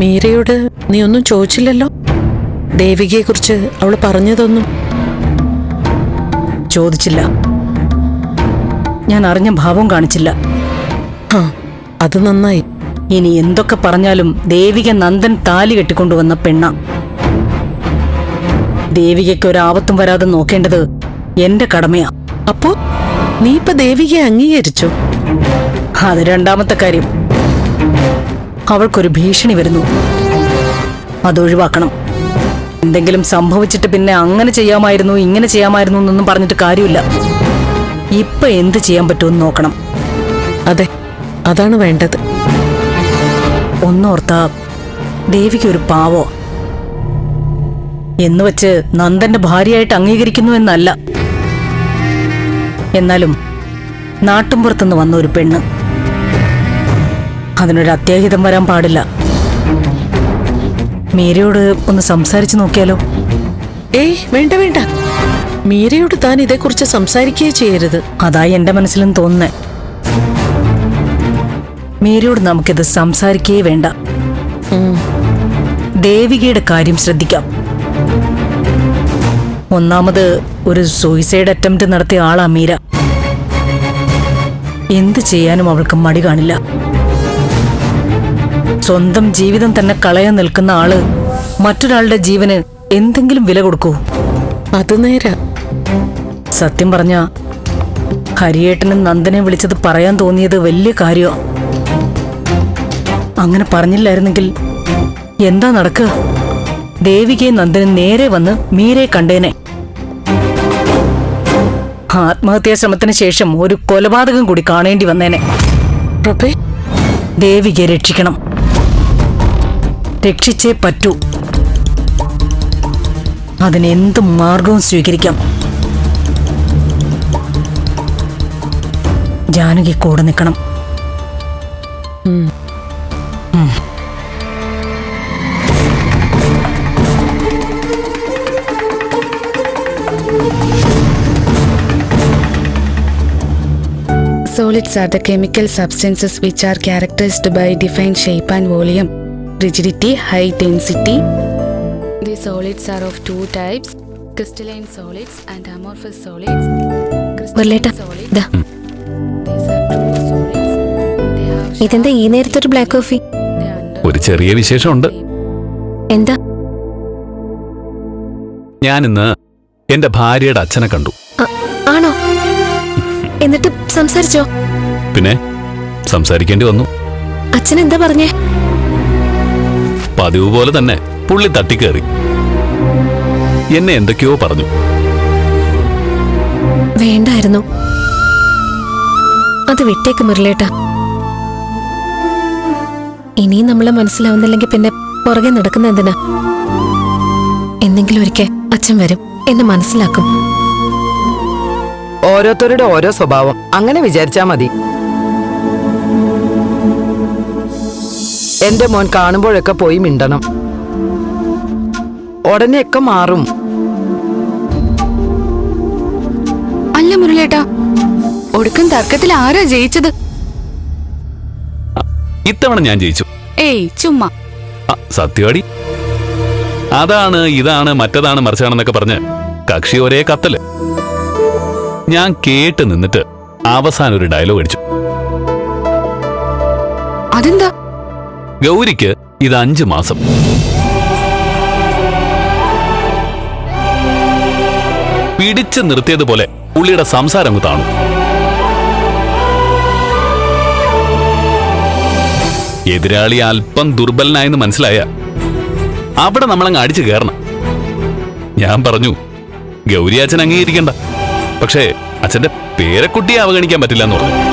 മീരയോട് നീ ഒന്നും ചോദിച്ചില്ലല്ലോ? ദേവികയെ കുറിച്ച് അവൾ പറഞ്ഞതൊന്നും ചോദിച്ചില്ല. ഞാൻ അറിഞ്ഞ ഭാവം കാണിച്ചില്ല. ആ അത് നന്നായി. ഇനി എന്തൊക്കെ പറഞ്ഞാലും ദേവിക നന്ദൻ താലി കെട്ടിക്കൊണ്ടുവന്ന പെണ്ണ. ദേവികയ്ക്ക് ഒരാപത്തും വരാതെ നോക്കേണ്ടത് എന്റെ കടമയാ. അപ്പോ നീ ഇപ്പൊ ദേവികയെ അംഗീകരിച്ചു? അത് രണ്ടാമത്തെ കാര്യം. അവൾക്കൊരു ഭീഷണി വരുന്നു. അതൊഴിവാക്കണം. എന്തെങ്കിലും സംഭവിച്ചിട്ട് പിന്നെ അങ്ങനെ ചെയ്യാമായിരുന്നു ഇങ്ങനെ ചെയ്യാമായിരുന്നു എന്നൊന്നും പറഞ്ഞിട്ട് കാര്യമില്ല. ഇപ്പൊ എന്ത് ചെയ്യാൻ പറ്റുമെന്ന് നോക്കണം. അതെ അതാണ് വേണ്ടത്. ഒന്നോർത്ത ദേവിക്ക് ഒരു പാവോ? എന്ന് വെച്ച് നന്ദന്റെ ഭാര്യയായിട്ട് അംഗീകരിക്കുന്നു എന്നല്ല. എന്നാലും നാട്ടുമ്പുറത്തുനിന്ന് വന്ന ഒരു പെണ്ണ്. അതിനൊരു അത്യാഹിതം വരാൻ പാടില്ല. മീരയോട് ഒന്ന് സംസാരിച്ചു നോക്കിയാലോ? ഏയ് വേണ്ട വേണ്ട. മീരയോട് താൻ ഇതേക്കുറിച്ച് സംസാരിക്കുകയേ ചെയ്യരുത്. അതായി എന്റെ മനസ്സിലും തോന്നുന്നേ. മീരയോട് നമുക്കിത് സംസാരിക്കേ വേണ്ട. ദേവികയുടെ കാര്യം ശ്രദ്ധിക്കാം. ഒന്നാമത് ഒരു സൂയിസൈഡ് അറ്റംപ്റ്റ് നടത്തിയ ആളാ മീര. എന്ത് ചെയ്യാനും അവൾക്ക് മടി കാണില്ല. സ്വന്തം ജീവിതം തന്നെ കളയാൻ നിൽക്കുന്ന ആൾ മറ്റൊരാളുടെ ജീവന് എന്തെങ്കിലും വില കൊടുക്കൂ. അത് നേരാ. സത്യം പറഞ്ഞ ഹരിയേട്ടനും നന്ദനെ വിളിച്ചത് പറയാൻ തോന്നിയത് വലിയ കാര്യോ അങ്ങനെ പറഞ്ഞില്ലായിരുന്നെങ്കിൽ എന്താ നടക്കുക ദേവികയും നന്ദനും നേരെ വന്ന് മീരെ കണ്ടേനെ. ആത്മഹത്യാ ശ്രമത്തിന് ശേഷം ഒരു കൊലപാതകം കൂടി കാണേണ്ടി വന്നേനെ. ദേവികയെ രക്ഷിക്കണം. രക്ഷിച്ചേ പറ്റൂ. അതിനെന്ത് മാർഗവും സ്വീകരിക്കാം. ജാനകി കൂടെ നിൽക്കണം. Solids are the chemical substances which are characterised by define shape and volume rigidity, high density. The solids are of two types crystalline solids and amorphous solids. മുരളേട്ടാ solids, ഇതാ these are true solids. They have ഇതെന്താ ഈ നേരത്തെ ഒരു black coffee ഒരു ചെറിയ വിശേഷമുണ്ട് എന്താ ഞാൻ ഇന്ന് എന്റെ ഭാര്യയുടെ അച്ഛനെ കണ്ടു ആണോ എന്നിട്ട് സംസാരിച്ചോ പിന്നെ സംസാരിക്കേണ്ടി വന്നു അച്ഛൻ എന്താ പറഞ്ഞേ പതിവ് പോലെ തന്നെ പുള്ളി തട്ടിക്കേറി. എന്നെ എന്തൊക്കെയോ പറഞ്ഞു. വേണ്ടായിരുന്നു. അത് വിട്ടേക്ക് മുരളേട്ട. ഇനിയും നമ്മളെ മനസ്സിലാവുന്നില്ലെങ്കിൽ പിന്നെ പുറകെ നടക്കുന്ന എന്തിനാ? എന്തെങ്കിലും ഒരിക്കൽ അച്ഛൻ വരും. എന്നെ മനസ്സിലാക്കും. ഓരോരുത്തരുടെ ഓരോ സ്വഭാവം. അങ്ങനെ വിചാരിച്ചാ മതി. എന്റെ മോൻ കാണുമ്പോഴൊക്കെ പോയി മിണ്ടണം. ഉടനെയൊക്കെ മാറും. അല്ല മുരളേട്ടാ ഒടുക്കം തർക്കത്തിൽ ആരാ ജയിച്ചത്? ഇത്തവണ ഞാൻ ജയിച്ചു. ഏയ് ചുമ്മാ. സത്യവാടി അതാണ് ഇതാണ് മറ്റതാണ് മറിച്ചാണെന്നൊക്കെ പറഞ്ഞ് കക്ഷി ഒരേ കത്തൽ. ഞാൻ കേട്ട് നിന്നിട്ട് അവസാനം ഒരു ഡയലോഗ് അടിച്ചു. അതെന്താ? ഗൗരിക്ക് ഇത് അഞ്ചു മാസം. പിടിച്ചു നിർത്തിയതുപോലെ പുള്ളിയുടെ സംസാരം താണു. എതിരാളി അല്പം ദുർബലനായെന്ന് മനസ്സിലായ അവിടെ നമ്മളങ്ങ് അടിച്ചു കയറണം. ഞാൻ പറഞ്ഞു ഗൗരി അച്ഛൻ അംഗീകരിക്കണ്ട. പക്ഷേ അച്ഛന്റെ പേരക്കുട്ടിയെ അവഗണിക്കാൻ പറ്റില്ല എന്ന് പറഞ്ഞു.